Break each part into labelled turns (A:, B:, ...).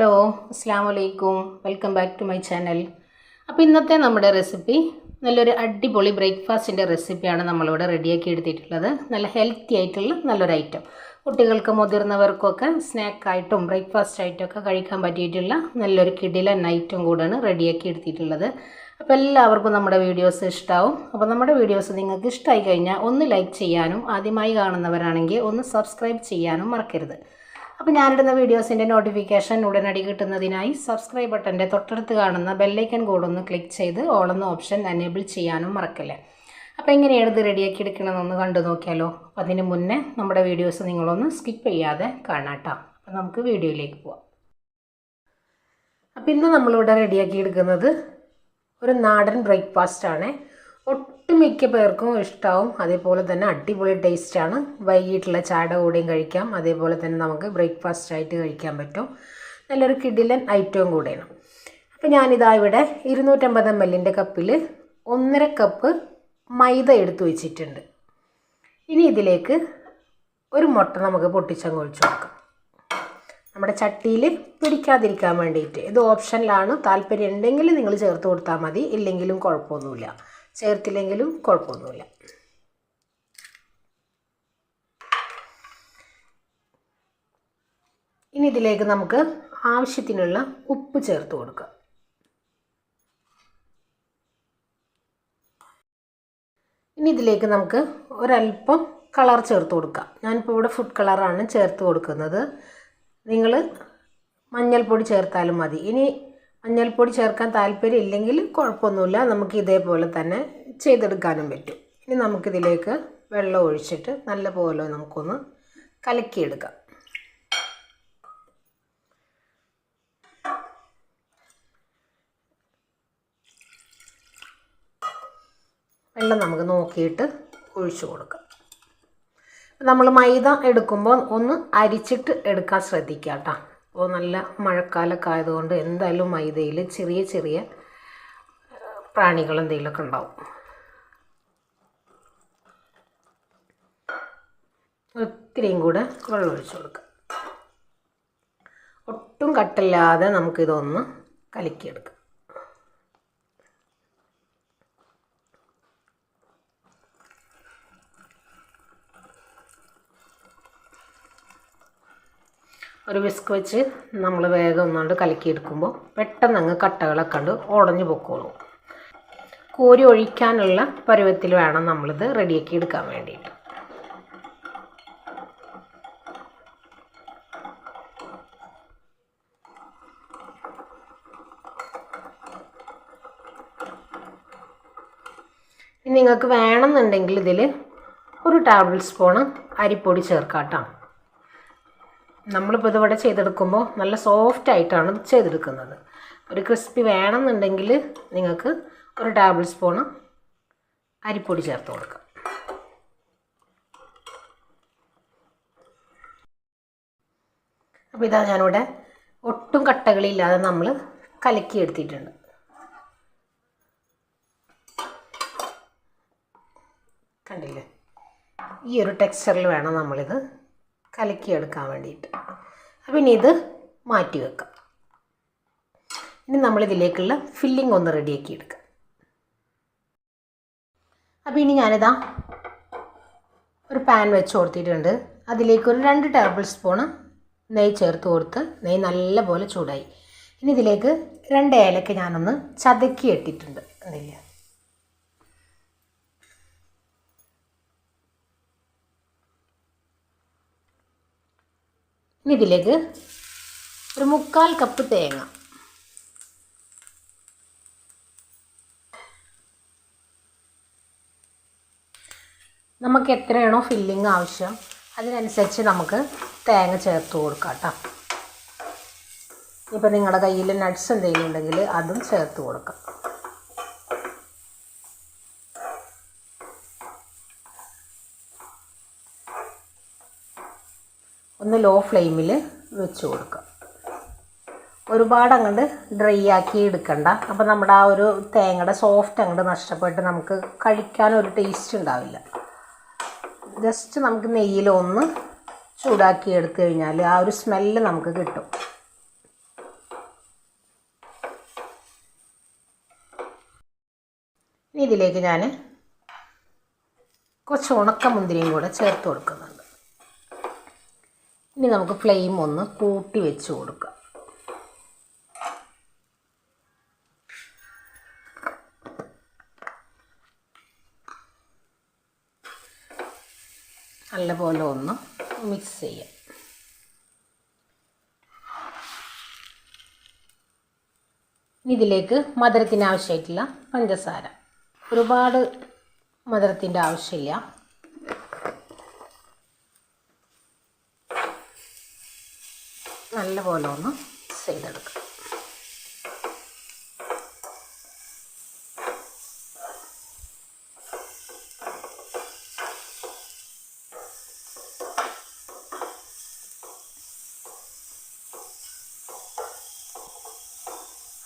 A: Hello അസ്സാം വലൈക്കും welcome back to my channel. അപ്പോൾ ഇന്നത്തെ നമ്മുടെ റെസിപ്പി നല്ലൊരു അടിപൊളി ബ്രേക്ക്ഫാസ്റ്റിന്റെ റെസിപ്പിയാണ് നമ്മളിവിടെ റെഡിയാക്കി എടുത്തിട്ടുള്ളത്. നല്ല ഹെൽത്തി ആയിട്ടുള്ള നല്ലൊരു ഐറ്റം. കുട്ടികൾക്ക് മുതിർന്നവർക്കൊക്കെ സ്നാക്കായിട്ടും ബ്രേക്ക്ഫാസ്റ്റ് ആയിട്ടൊക്കെ കഴിക്കാൻ പറ്റിയിട്ടുള്ള നല്ലൊരു കിടിലൻ ഐറ്റം കൂടെയാണ് റെഡിയാക്കി എടുത്തിട്ടുള്ളത്. അപ്പോൾ എല്ലാവർക്കും നമ്മുടെ വീഡിയോസ് ഇഷ്ടമാവും അപ്പോൾ നമ്മുടെ വീഡിയോസ് നിങ്ങൾക്ക് ഇഷ്ടമായി കഴിഞ്ഞാൽ ഒന്ന് ലൈക്ക് ചെയ്യാനും ആദ്യമായി കാണുന്നവരാണെങ്കിൽ ഒന്ന് സബ്സ്ക്രൈബ് ചെയ്യാനും മറക്കരുത്. അപ്പോൾ ഞാനിടുന്ന വീഡിയോസിന്റെ നോട്ടിഫിക്കേഷൻ ഉടനടി കിട്ടുന്നതിനായി സബ്സ്ക്രൈബ് ബട്ടന്റെ തൊട്ടടുത്ത് കാണുന്ന ബെല്ലൈക്കൻ കൂടൊന്ന് ക്ലിക്ക് ചെയ്ത് ഓളെന്ന ഓപ്ഷൻ എനേബിൾ ചെയ്യാനും മറക്കല്ലേ. അപ്പോൾ എങ്ങനെയാണ് ഇത് റെഡിയാക്കി എടുക്കണമെന്നൊന്ന് കണ്ടു നോക്കിയാലോ. അപ്പോൾ അതിന് മുന്നേ നമ്മുടെ വീഡിയോസ് നിങ്ങളൊന്ന് സ്കിപ്പ് ചെയ്യാതെ കാണാട്ടോ അപ്പോൾ നമുക്ക് വീഡിയോയിലേക്ക് പോവാം. അപ്പോൾ ഇന്ന് നമ്മളിവിടെ റെഡിയാക്കി എടുക്കുന്നത് ഒരു നാടൻ ബ്രേക്ക്ഫാസ്റ്റ് ആണ്. ഒട്ടുമിക്ക പേർക്കും ഇഷ്ടമാവും അതേപോലെ തന്നെ അടിപൊളി ടേസ്റ്റാണ് വൈകിട്ടുള്ള ചാട കൂടെയും കഴിക്കാം. അതേപോലെ തന്നെ നമുക്ക് ബ്രേക്ക്ഫാസ്റ്റ് ആയിട്ട് കഴിക്കാൻ പറ്റും. നല്ലൊരു കിടിലൻ ഐറ്റവും കൂടെയാണ്. അപ്പോൾ ഞാനിതാ ഇവിടെ ഇരുന്നൂറ്റമ്പത് എം എല്ലിന്റെ കപ്പിൽ ഒന്നര കപ്പ് മൈദ എടുത്തു വെച്ചിട്ടുണ്ട്. ഇനി ഇതിലേക്ക് ഒരു മുട്ട നമുക്ക് പൊട്ടിച്ചങ്ങ് ഒഴിച്ചു കൊടുക്കാം. നമ്മുടെ ചട്ടിയിൽ പിടിക്കാതിരിക്കാൻ വേണ്ടിയിട്ട്. ഇത് ഓപ്ഷനിലാണ് താല്പര്യം ഉണ്ടെങ്കിൽ നിങ്ങൾ ചേർത്ത് കൊടുത്താൽ മതി. ഇല്ലെങ്കിലും കുഴപ്പമൊന്നുമില്ല. ചേർത്തില്ലെങ്കിലും കുഴപ്പമൊന്നുമില്ല. ഇനി ഇതിലേക്ക് നമുക്ക് ആവശ്യത്തിനുള്ള ഉപ്പ് ചേർത്ത് കൊടുക്കാം. ഇനി ഇതിലേക്ക് നമുക്ക് ഒരല്പം കളർ ചേർത്ത് കൊടുക്കാം. ഞാനിപ്പോൾ ഇവിടെ ഫുഡ് കളറാണ് ചേർത്ത് കൊടുക്കുന്നത്. നിങ്ങൾ മഞ്ഞൾപ്പൊടി ചേർത്താലും മതി. ഇനി മഞ്ഞൾപ്പൊടി ചേർക്കാൻ താല്പര്യം ഇല്ലെങ്കിൽ കുഴപ്പമൊന്നുമില്ല. നമുക്ക് ഇതേപോലെ തന്നെ ചെയ്തെടുക്കാനും പറ്റും. ഇനി നമുക്കിതിലേക്ക് വെള്ളം ഒഴിച്ചിട്ട് നല്ലപോലെ നമുക്കൊന്ന് കലക്കിയെടുക്കാം. വെള്ളം നമുക്ക് നോക്കിയിട്ട് ഒഴിച്ചു കൊടുക്കാം. നമ്മൾ മൈദ എടുക്കുമ്പോൾ ഒന്ന് അരിച്ചിട്ട് എടുക്കാൻ ശ്രദ്ധിക്കുക കേട്ടോ. അപ്പോൾ നല്ല മഴക്കാലമൊക്കെ ആയതുകൊണ്ട് എന്തായാലും മൈദയിൽ ചെറിയ ചെറിയ പ്രാണികൾ എന്തെങ്കിലുമൊക്കെ ഉണ്ടാവും. ഒത്തിരിയും കൂടെ വെള്ളം ഒഴിച്ചു കൊടുക്കുക ഒട്ടും കട്ടില്ലാതെ നമുക്കിതൊന്ന് കലക്കിയെടുക്കാം. ഒരു വിസ്ക് വെച്ച് നമ്മൾ വേഗം ഒന്നുകൊണ്ട് കലക്കിയെടുക്കുമ്പോൾ പെട്ടെന്ന് അങ്ങ് കട്ടകളൊക്കെ കണ്ട് ഉടഞ്ഞു പൊക്കോളും. കോരി ഒഴിക്കാനുള്ള പരുവത്തിൽ വേണം നമ്മളിത് റെഡിയാക്കി എടുക്കാൻ വേണ്ടിയിട്ട്. നിങ്ങൾക്ക് വേണമെന്നുണ്ടെങ്കിൽ ഇതിൽ ഒരു ടേബിൾ സ്പൂണ് അരിപ്പൊടി ചേർക്കാം കേട്ടോ നമ്മളിപ്പോൾ ഇതിവിടെ ചെയ്തെടുക്കുമ്പോൾ നല്ല സോഫ്റ്റ് ആയിട്ടാണ് ചെയ്തെടുക്കുന്നത്. ഒരു ക്രിസ്പി വേണമെന്നുണ്ടെങ്കിൽ നിങ്ങൾക്ക് ഒരു ടേബിൾ സ്പൂണ് അരിപ്പൊടി ചേർത്ത് കൊടുക്കാം. അപ്പോൾ ഇതാ ഞാനിവിടെ ഒട്ടും കട്ടകളില്ലാതെ നമ്മൾ കലക്കി എടുത്തിട്ടുണ്ട്. കണ്ടില്ലേ? ഈ ഒരു ടെക്സ്ചറിൽ വേണം നമ്മളിത് കലക്കിയെടുക്കാൻ വേണ്ടിയിട്ട്. അപ്പം ഇനി ഇത് മാറ്റി വെക്കാം. ഇനി നമ്മളിതിലേക്കുള്ള ഫില്ലിംഗ് ഒന്ന് റെഡിയാക്കി എടുക്കാം അപ്പോൾ ഇനി ഞാനിതാ ഒരു പാൻ വെച്ച് കൊടുത്തിട്ടുണ്ട് അതിലേക്ക് ഒരു രണ്ട് ടേബിൾ സ്പൂണ് നെയ്യ് ചേർത്ത് കൊടുത്ത് നെയ്യ് നല്ലപോലെ ചൂടായി. ഇനി ഇതിലേക്ക് രണ്ട് ഏലക്ക ഞാനൊന്ന് ചതക്കി ഇട്ടിട്ടുണ്ട് എന്തില്ല ഇനി ഇതിലേക്ക് ഒരു മുക്കാൽ കപ്പ് തേങ്ങ. നമുക്ക് എത്രയാണോ ഫില്ലിങ് ആവശ്യം അതിനനുസരിച്ച് നമുക്ക് തേങ്ങ ചേർത്ത് കൊടുക്കാം കേട്ടോ. ഇപ്പം നിങ്ങളുടെ കയ്യിൽ നട്ട്സ് എന്തെങ്കിലും ഉണ്ടെങ്കിൽ അതും ചേർത്ത് കൊടുക്കാം. ലോ ഫ്ലെയിമിൽ വെച്ച് കൊടുക്കുക ഒരുപാട് അങ്ങോട്ട് ഡ്രൈ ആക്കി എടുക്കണ്ട. അപ്പോൾ നമ്മുടെ ആ ഒരു തേങ്ങയുടെ സോഫ്റ്റ് അങ്ങോട്ട് നഷ്ടപ്പെട്ട് നമുക്ക് കഴിക്കാൻ ഒരു ടേസ്റ്റ് ഉണ്ടാവില്ല. ജസ്റ്റ് നമുക്ക് നെയ്യിൽ ഒന്ന് ചൂടാക്കി എടുത്തു കഴിഞ്ഞാൽ ആ ഒരു സ്മെല്ല് നമുക്ക് കിട്ടും. ഇതിലേക്ക് ഞാൻ കുറച്ച് ഉണക്കമുന്തിരിയും കൂടെ ചേർത്ത് കൊടുക്കുന്നുണ്ട്. ഇനി നമുക്ക് ഫ്ലെയിം ഒന്ന് കൂട്ടി വെച്ച് കൊടുക്കാം. നല്ലപോലെ ഒന്ന് മിക്സ് ചെയ്യാം. ഇതിലേക്ക് മധുരത്തിന് ആവശ്യമായിട്ടുള്ള പഞ്ചസാര. ഒരുപാട് മധുരത്തിന്റെ ആവശ്യമില്ല. നല്ലപോലെ ഒന്ന് ചെയ്തെടുക്കുക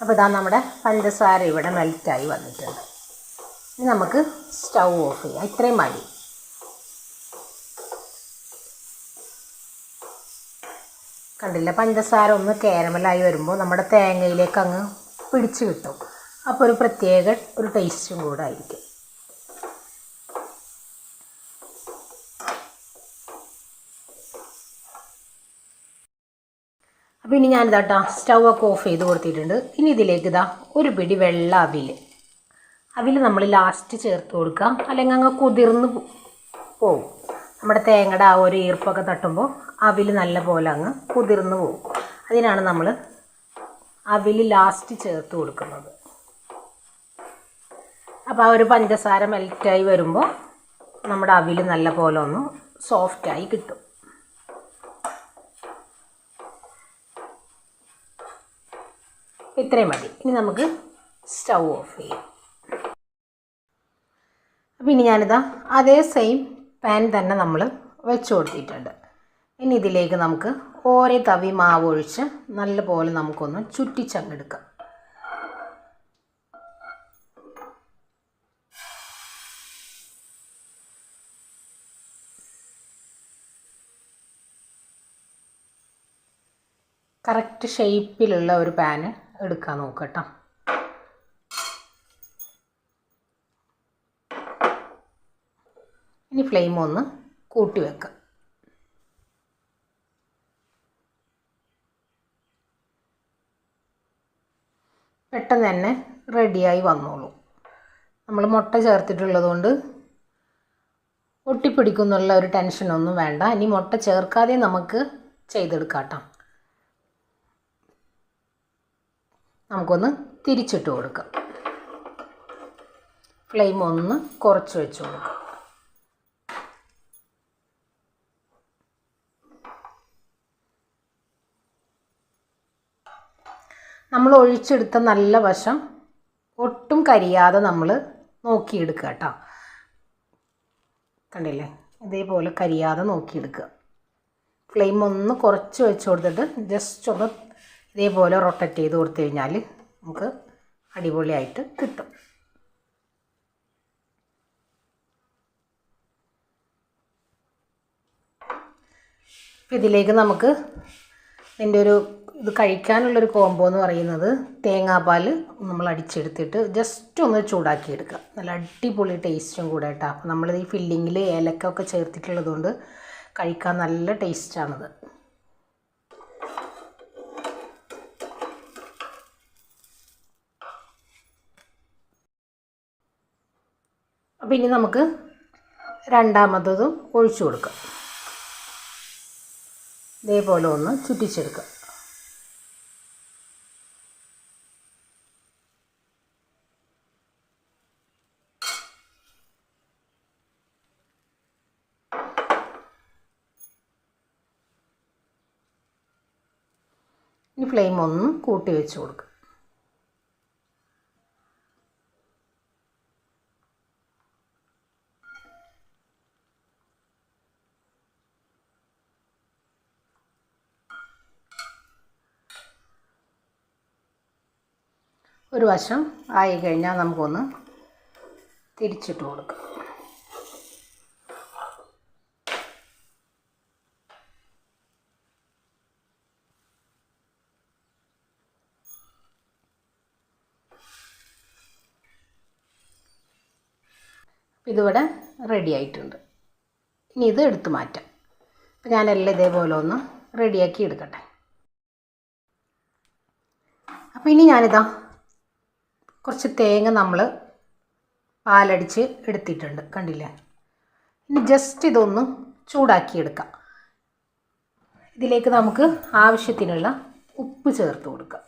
A: അപ്പോൾ ഇതാ നമ്മുടെ പഞ്ചസാര ഇവിടെ മെൽറ്റായി വന്നിട്ടുണ്ട്. ഇനി നമുക്ക് സ്റ്റൗ ഓഫ് ചെയ്യാം. ഇത്രയും മതി. കണ്ടില്ല? പഞ്ചസാര ഒന്ന് കാരമലായി വരുമ്പോൾ നമ്മുടെ തേങ്ങയിലേക്ക് അങ്ങ് പിടിച്ച് കിട്ടും. അപ്പോൾ ഒരു പ്രത്യേക ഒരു ടേസ്റ്റും കൂടെ ആയിരിക്കും. അപ്പോൾ ഇനി ഞാനിതാട്ടാ സ്റ്റൗ ഒക്കെ ഓഫ് ചെയ്ത് കൊടുത്തിട്ടുണ്ട്. ഇനി ഇതിലേക്ക് ഇതാ ഒരു പിടി വെള്ള അവിൽ. അവിൽ നമ്മൾ ലാസ്റ്റ് ചേർത്ത് കൊടുക്കാം അല്ലെങ്കിൽ അങ്ങ് കുതിർന്ന് പോ- പോവും. നമ്മുടെ തേങ്ങയുടെ ആ ഒരു ഈർപ്പൊക്കെ തട്ടുമ്പോൾ അവിൽ നല്ല പോലെ അങ്ങ് കുതിർന്നു പോകും. അതിനാണ് നമ്മൾ അവിൽ ലാസ്റ്റ് ചേർത്ത് കൊടുക്കുന്നത്. അപ്പോൾ ആ ഒരു പഞ്ചസാര മെൽറ്റായി വരുമ്പോൾ നമ്മുടെ അവിൽ നല്ല പോലെ ഒന്ന് സോഫ്റ്റായി കിട്ടും. ഇത്രയും മതി. ഇനി നമുക്ക് സ്റ്റൗ ഓഫ് ചെയ്യാം. അപ്പോൾ ഇനി ഞാനിതാ അതേ സെയിം പാൻ തന്നെ നമ്മൾ വെച്ച് കൊടുത്തിട്ടുണ്ട്. ഇനി ഇതിലേക്ക് നമുക്ക് ഓരോ തവി മാവ് ഒഴിച്ച് നല്ലപോലെ നമുക്കൊന്ന് ചുറ്റിച്ചങ്ങെടുക്കാം. കറക്റ്റ് ഷേപ്പിലുള്ള ഒരു പാന് എടുക്കാൻ നോക്കട്ടോ ഇനി ഫ്ലെയിം ഒന്ന് കൂട്ടി വെക്കുക പെട്ടെന്ന് തന്നെ റെഡിയായി വന്നോളൂ. നമ്മൾ മുട്ട ചേർത്തിട്ടുള്ളത് കൊണ്ട് ഒട്ടിപ്പിടിക്കുന്നുള്ള ഒരു ടെൻഷനൊന്നും വേണ്ട. ഇനി മുട്ട ചേർക്കാതെ നമുക്ക് ചെയ്തെടുക്കാം നമുക്കൊന്ന് തിരിച്ചിട്ട് കൊടുക്കാം. ഫ്ലെയിം ഒന്ന് കുറച്ച് വെച്ച് കൊടുക്കാം. നമ്മൾ ഒഴിച്ചെടുത്ത നല്ല വശം ഒട്ടും കരിയാതെ നമ്മൾ നോക്കിയെടുക്കുക കേട്ടോ. കണ്ടില്ലേ? ഇതേപോലെ കരിയാതെ നോക്കിയെടുക്കുക. ഫ്ലെയിം ഒന്ന് കുറച്ച് വെച്ച് കൊടുത്തിട്ട് ജസ്റ്റ് ഒന്ന് ഇതേപോലെ റൊട്ടറ്റ് ചെയ്ത് കൊടുത്തു കഴിഞ്ഞാൽ നമുക്ക് അടിപൊളിയായിട്ട് കിട്ടും. ഇതിലേക്ക് നമുക്ക് ഇതിന്റെ ഒരു ഇത് കഴിക്കാനുള്ളൊരു കോംബോ എന്ന് പറയുന്നത് തേങ്ങാപ്പാൽ നമ്മൾ അടിച്ചെടുത്തിട്ട് ജസ്റ്റ് ഒന്ന് ചൂടാക്കി എടുക്കുക നല്ല അടിപൊളി ടേസ്റ്റും കൂടെ കേട്ടോ അപ്പോൾ നമ്മൾ ഈ ഫില്ലിങ്ങിൽ ഏലക്കൊക്കെ ചേർത്തിട്ടുള്ളത് കൊണ്ട് കഴിക്കാൻ നല്ല ടേസ്റ്റാണത് അപ്പോൾ ഇനി നമുക്ക് രണ്ടാമത്തതും ഒഴിച്ചു കൊടുക്കാം. ഇതേപോലെ ഒന്ന് ചുറ്റിച്ചെടുക്കുക ഇനി ഫ്ലെയിം ഒന്നും കൂട്ടി വെച്ച് കൊടുക്കുക ഒരു വശം ആയി കഴിഞ്ഞാൽ നമുക്കൊന്ന് തിരിച്ചിട്ട് കൊടുക്കാം. ഇതിവിടെ റെഡി ആയിട്ടുണ്ട്. ഇനി ഇത് എടുത്തു മാറ്റാം. അപ്പം ഞാനെല്ലാം ഇതേപോലെ ഒന്ന് റെഡിയാക്കി എടുക്കട്ടെ. അപ്പോൾ ഇനി ഞാനിതാ കുറച്ച് തേങ്ങ നമ്മൾ പാലടിച്ച് എടുത്തിട്ടുണ്ട്. കണ്ടില്ല? ഇനി ജസ്റ്റ് ഇതൊന്ന് ചൂടാക്കിയെടുക്കാം ഇതിലേക്ക് നമുക്ക് ആവശ്യത്തിനുള്ള ഉപ്പ് ചേർത്ത് കൊടുക്കാം.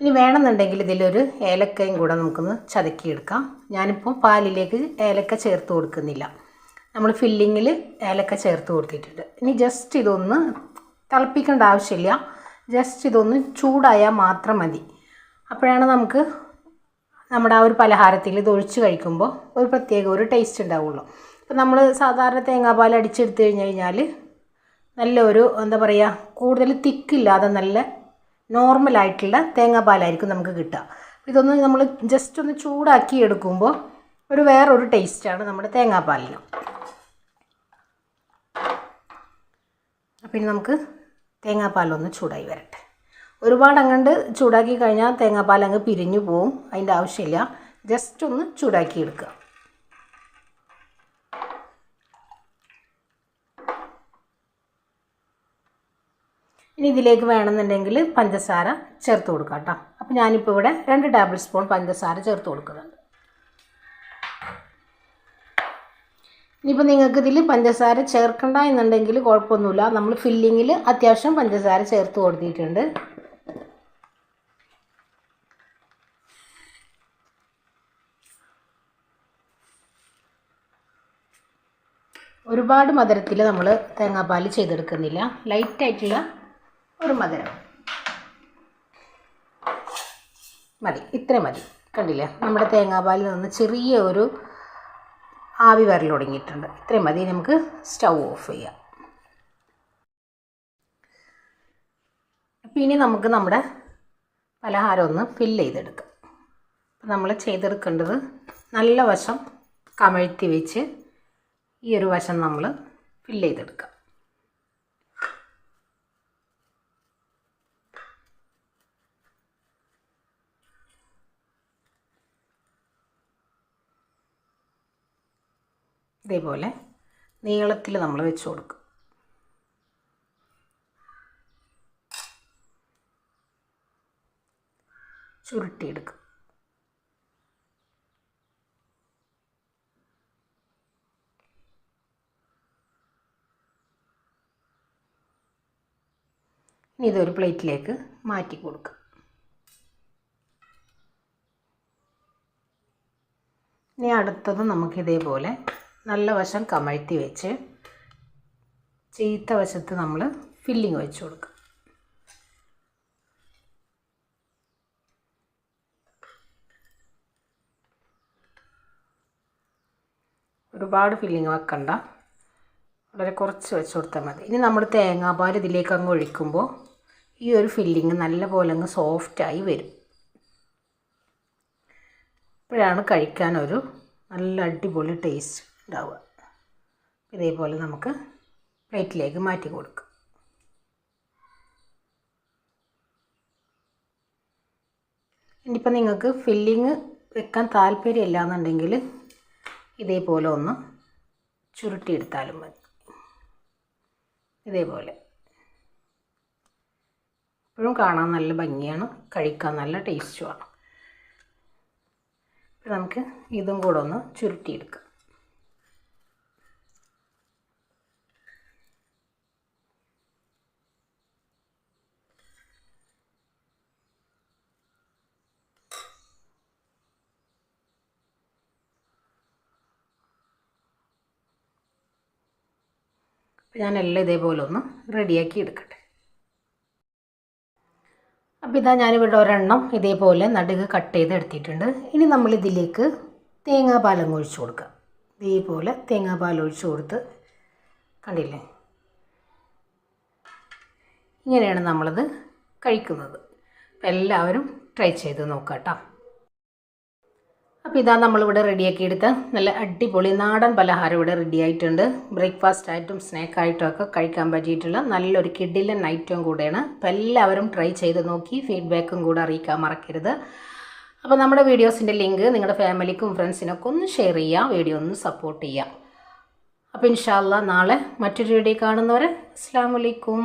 A: ഇനി വേണമെന്നുണ്ടെങ്കിൽ ഇതിലൊരു ഏലക്കയും കൂടെ നമുക്കൊന്ന് ചതക്കിയെടുക്കാം. ഞാനിപ്പോൾ പാലിലേക്ക് ഏലക്ക ചേർത്ത് കൊടുക്കുന്നില്ല. നമ്മൾ ഫില്ലിങ്ങിൽ ഏലക്ക ചേർത്ത് കൊടുത്തിട്ടുണ്ട്. ഇനി ജസ്റ്റ് ഇതൊന്ന് തിളപ്പിക്കേണ്ട ആവശ്യമില്ല. ജസ്റ്റ് ഇതൊന്ന് ചൂടായാൽ മാത്രം മതി. അപ്പോഴാണ് നമുക്ക് നമ്മുടെ ആ ഒരു പലഹാരത്തിൽ ഇത് ഒഴിച്ച് കഴിക്കുമ്പോൾ ഒരു പ്രത്യേക ഒരു ടേസ്റ്റ് ഉണ്ടാവുള്ളൂ. ഇപ്പം നമ്മൾ സാധാരണ തേങ്ങാപ്പാൽ അടിച്ചെടുത്ത് കഴിഞ്ഞ് കഴിഞ്ഞാൽ നല്ലൊരു എന്താ പറയുക കൂടുതൽ തിക്കില്ലാതെ നല്ല നോർമലായിട്ടുള്ള തേങ്ങാപ്പാലായിരിക്കും നമുക്ക് കിട്ടുക. ഇതൊന്ന് നമ്മൾ ജസ്റ്റ് ഒന്ന് ചൂടാക്കി എടുക്കുമ്പോൾ ഒരു വേറൊരു ടേസ്റ്റാണ് നമ്മുടെ തേങ്ങാപ്പാലിന്. ഇനി നമുക്ക് തേങ്ങാപ്പാലൊന്ന് ചൂടായി വരട്ടെ. ഒരുപാട് അങ്ങോട്ട് ചൂടാക്കി കഴിഞ്ഞാൽ തേങ്ങാപ്പാൽ അങ്ങ് പിരിഞ്ഞു പോവും. അതിന്റെ ആവശ്യമില്ല. ജസ്റ്റ് ഒന്ന് ചൂടാക്കി എടുക്കുക. ഇനി ഇതിലേക്ക് വേണമെന്നുണ്ടെങ്കിൽ പഞ്ചസാര ചേർത്ത് കൊടുക്കാം കേട്ടോ. അപ്പോൾ ഞാനിപ്പോൾ ഇവിടെ രണ്ട് ടേബിൾ സ്പൂൺ പഞ്ചസാര ചേർത്ത് കൊടുക്കുന്നുണ്ട്. ഇനിയിപ്പോൾ നിങ്ങൾക്ക് ഇതിൽ പഞ്ചസാര ചേർക്കണ്ട എന്നുണ്ടെങ്കിൽ കുഴപ്പമൊന്നുമില്ല. നമ്മൾ ഫില്ലിങ്ങിൽ അത്യാവശ്യം പഞ്ചസാര ചേർത്ത് കൊടുത്തിട്ടുണ്ട്. ഒരുപാട് മധുരത്തിൽ നമ്മൾ തേങ്ങാപ്പാൽ ചെയ്തെടുക്കുന്നില്ല. ലൈറ്റായിട്ടുള്ള ഒരു മധുരം. മതി ഇത്രയും മതി. കണ്ടില്ലേ? നമ്മുടെ തേങ്ങാപ്പാലിൽ നിന്ന് ചെറിയ ഒരു ആവി വരൽ തുടങ്ങിയിട്ടുണ്ട്. ഇത്രയും മതി നമുക്ക് സ്റ്റൗ ഓഫ് ചെയ്യാം. അപ്പോൾ ഇനി നമുക്ക് നമ്മുടെ പലഹാരം ഒന്ന് ഫില്ല് ചെയ്തെടുക്കാം. നമ്മൾ ചെയ്തെടുക്കേണ്ടത് നല്ല വശം കമഴ്ത്തി വെച്ച് ഈ ഒരു വശം നമ്മൾ ഫില്ല് ചെയ്തെടുക്കാം. ഇതേപോലെ നീളത്തിൽ നമ്മൾ വെച്ച് കൊടുക്കും. ചുരുട്ടിയെടുക്കും. ഇനി ഇതൊരു പ്ലേറ്റിലേക്ക് മാറ്റി കൊടുക്കുക ഇനി അടുത്തത് നമുക്ക് ഇതേപോലെ നല്ല വശം കമഴ്ത്തി വെച്ച് ചീത്ത വശത്ത് നമ്മൾ ഫില്ലിങ് വെച്ച് കൊടുക്കുക. ഒരുപാട് ഫില്ലിങ് വെക്കണ്ട. വളരെ കുറച്ച് വെച്ച് കൊടുത്താൽ മതി. ഇനി നമ്മൾ തേങ്ങാപ്പാൽ ഇതിലേക്ക് അങ്ങ് ഒഴിക്കുമ്പോൾ ഈ ഒരു ഫില്ലിങ് നല്ല പോലെ അങ്ങ് സോഫ്റ്റായി വരും. ഇപ്പോഴാണ് കഴിക്കാനൊരു നല്ല അടിപൊളി ടേസ്റ്റ് ഉണ്ടാവുക. ഇതേപോലെ നമുക്ക് പ്ലേറ്റിലേക്ക് മാറ്റി കൊടുക്കാം. ഇനിയിപ്പോൾ നിങ്ങൾക്ക് ഫില്ലിങ് വെക്കാൻ താല്പര്യമില്ല എന്നുണ്ടെങ്കിൽ ഇതേപോലെ ഒന്ന് ചുരുട്ടിയെടുത്താലും മതി. ഇതേപോലെ. ഇപ്പോഴും കാണാൻ നല്ല ഭംഗിയാണ്. കഴിക്കാൻ നല്ല ടേസ്റ്റുമാണ്. നമുക്ക് ഇതും കൂടെ ഒന്ന് ചുരുട്ടിയെടുക്കാം. ഞാനെല്ലാം ഇതേപോലെ ഒന്ന് റെഡിയാക്കി എടുക്കട്ടെ. അപ്പോൾ ഇതാ ഞാനിവിടെ ഒരെണ്ണം ഇതേപോലെ നടുക് കട്ട് ചെയ്ത് എടുത്തിട്ടുണ്ട്. ഇനി നമ്മൾ ഇതിലേക്ക് തേങ്ങാപാലം ഒഴിച്ചു കൊടുക്കുക ഇതേപോലെ തേങ്ങാപാലം ഒഴിച്ചു കൊടുത്ത് കണ്ടില്ലേ? ഇങ്ങനെയാണ് നമ്മളത് കഴിക്കുന്നത്. എല്ലാവരും ട്രൈ ചെയ്ത് നോക്കാം കേട്ടോ അപ്പോൾ ഇതാ നമ്മളിവിടെ റെഡിയാക്കി എടുത്ത നല്ല അടിപൊളി നാടൻ പലഹാരം ഇവിടെ റെഡി ആയിട്ടുണ്ട്. ബ്രേക്ക്ഫാസ്റ്റ് ആയിട്ടും സ്നാക്ക് ആയിട്ടും ഒക്കെ കഴിക്കാൻ പറ്റിയിട്ടുള്ള നല്ലൊരു കിഡിലൻ ഐറ്റവും കൂടെയാണ്. അപ്പോൾ എല്ലാവരും ട്രൈ ചെയ്ത് നോക്കി ഫീഡ്ബാക്കും കൂടെ അറിയിക്കാൻ മറക്കരുത്. അപ്പോൾ നമ്മുടെ വീഡിയോസിന്റെ ലിങ്ക് നിങ്ങളുടെ ഫാമിലിക്കും ഫ്രണ്ട്സിനൊക്കെ ഒന്ന് ഷെയർ ചെയ്യുക വീഡിയോ ഒന്ന് സപ്പോർട്ട് ചെയ്യുക. അപ്പോൾ ഇൻഷാല്ല നാളെ മറ്റൊരു വീഡിയോ കാണുന്നവരെ അസ്സാം വലൈക്കും